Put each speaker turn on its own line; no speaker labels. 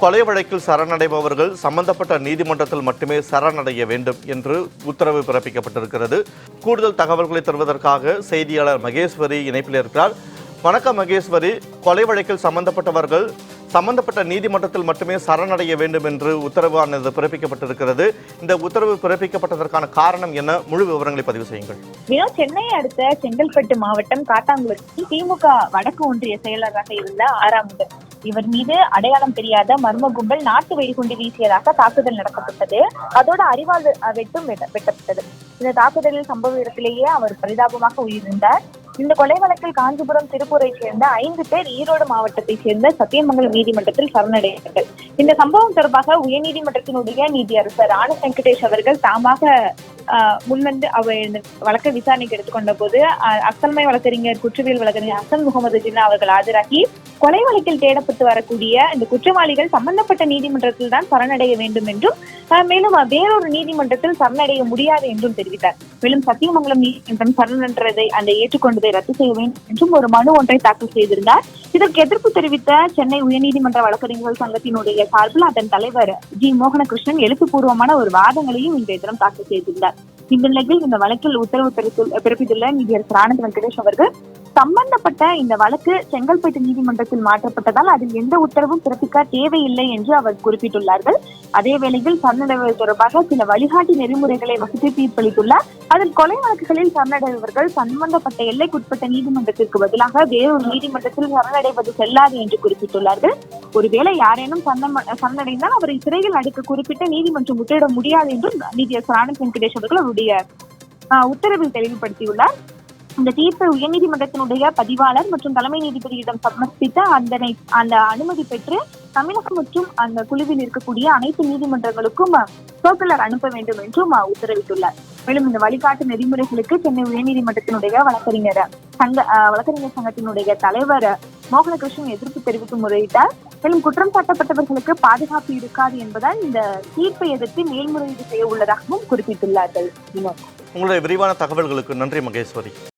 கொலை வழக்கில் சரணடைபவர்கள் சம்பந்தப்பட்ட நீதிமன்றத்தில் மட்டுமே சரணடைய வேண்டும் என்று உத்தரவு பிறப்பிக்கப்பட்டிருக்கிறது. கூடுதல் தகவல்களை தருவதற்காக செய்தியாளர் மகேஸ்வரி இணைப்பில் இருக்கிறார். வணக்கம் மகேஸ்வரி. கொலை வழக்கில் சம்பந்தப்பட்டவர்கள் சம்பந்தப்பட்ட நீதிமன்றத்தில் மட்டுமே சரணடைய வேண்டும் என்று உத்தரவானது பிறப்பிக்கப்பட்டிருக்கிறது. இந்த உத்தரவு பிறப்பிக்கப்பட்டதற்கான காரணம் என்ன? முழு விவரங்களை பதிவு செய்யுங்கள்.
வினோ சென்னையை அடுத்த செங்கல்பட்டு மாவட்டம் காட்டாங்குளத்தில் திமுக வடக்கு ஒன்றிய செயலராக இருந்த ஆறாமுதன் இவர் மீது அடையாளம் தெரியாத மர்ம கும்பல் நாட்டு வெடிகுண்டு வீசியதாக தாக்குதல் நடத்தப்பட்டது. அதோட அறிவால் வெட்டும் வெட்ட- வெட்டப்பட்டது. இந்த தாக்குதலில் சம்பவ இடத்திலேயே அவர் பரிதாபமாக உயிரிழந்தார். இந்த கொலை வழக்கில் காஞ்சிபுரம் திருப்பூரை சேர்ந்த ஐந்து பேர் ஈரோடு மாவட்டத்தை சேர்ந்த சத்தியமங்கலம் நீதிமன்றத்தில் சரணடைந்தார்கள். இந்த சம்பவம் தொடர்பாக உயர்நீதிமன்றத்தினுடைய நீதியரசர் ஆன வெங்கடேஷ் அவர்கள் தாமாக முன்வந்து அவர் இந்த வழக்கை விசாரணைக்கு எடுத்துக்கொண்ட போது அசல்மை வழக்கறிஞர் குற்றவியல் வழக்கறிஞர் அசன் முகமது ஜின்னா அவர்கள் ஆஜராகி கொலை வழக்கில் தேடப்பட்டு வரக்கூடிய இந்த குற்றவாளிகள் சம்பந்தப்பட்ட நீதிமன்றத்தில் தான் சரணடைய வேண்டும் என்றும் மேலும் வேறொரு நீதிமன்றத்தில் சரணடைய முடியாது என்றும் தெரிவித்தார். மேலும் சத்தியமங்கலம் நீதிமன்றம் சரணன்றதை அந்த ஏற்றுக்கொண்டதை ரத்து செய்ய வேண்டும் என்றும் ஒரு மனு ஒன்றை தாக்கல் செய்திருந்தார். இதற்கு எதிர்ப்பு தெரிவித்த சென்னை உயர்நீதிமன்ற வழக்கறிஞர்கள் சங்கத்தினுடைய சார்பில் அதன் தலைவர் ஜி மோகனகிருஷ்ணன் எழுத்துப்பூர்வமான ஒரு வாதங்களையும் இன்றைய தினம் தாக்கல் செய்திருந்தார். இந்த நிலையில் இந்த வழக்கில் உத்தரவு பிறப்பித்துள்ள நீதியரசர் ஆனந்த் வெங்கடேஷ் அவர்கள் சம்பந்தப்பட்ட இந்த வழக்கு செங்கல்பட்டு நீதிமன்றத்தில் மாற்றப்பட்டதால் அதில் எந்த உத்தரவும் பிறப்பிக்க தேவையில்லை என்று அவர் குறிப்பிட்டுள்ளார்கள். அதே வேளையில் சரணடைவர் தொடர்பாக சில வழிகாட்டி நெறிமுறைகளை வகுத்து தீர்ப்பளித்துள்ளார். அதில் கொலை வழக்குகளில் சரணடைபவர்கள் சம்பந்தப்பட்ட எல்லைக்குட்பட்ட நீதிமன்றத்திற்கு பதிலாக வேறொரு நீதிமன்றத்தில் சரணடைவது செல்லாது என்று குறிப்பிட்டுள்ளார்கள். ஒருவேளை யாரேனும் சந்தம் சந்தடைந்தால் அவரை சிறையில் அடைக்க குறிப்பிட்ட நீதிமன்றம் உத்தரவிட முடியாது என்றும் நீதியரசர் ஆனந்த் வெங்கடேஷ் அவர்கள் அவருடைய உத்தரவில் தெளிவுபடுத்தியுள்ளார். இந்த தீர்ப்பை உயர்நீதிமன்றத்தினுடைய பதிவாளர் மற்றும் தலைமை நீதிபதியிடம் சமர்ப்பித்த அந்த அந்த அனுமதி பெற்று தமிழகம் மற்றும் அந்த குழுவில் இருக்கக்கூடிய அனைத்து நீதிமன்றங்களுக்கும் சர்க்குலர் அனுப்ப வேண்டும் என்றும் உத்தரவிட்டுள்ளார். மேலும் இந்த வழிகாட்டு நெறிமுறைகளுக்கு சென்னை உயர்நீதிமன்றத்தினுடைய வழக்கறிஞர் சங்க வழக்கறிஞர் சங்கத்தினுடைய தலைவர் மோகனகிருஷ்ணன் எதிர்ப்பு தெரிவித்து முறையிட்டார் மேலும் குற்றம் சாட்டப்பட்டவர்களுக்கு பாதுகாப்பு இருக்காது என்பதால் இந்த தீர்ப்பை எதிர்த்து மேல்முறையீடு செய்ய உள்ளதாகவும் குறிப்பிட்டுள்ளார்கள்.
உங்களுடைய விரிவான தகவல்களுக்கு நன்றி மகேஸ்வரி.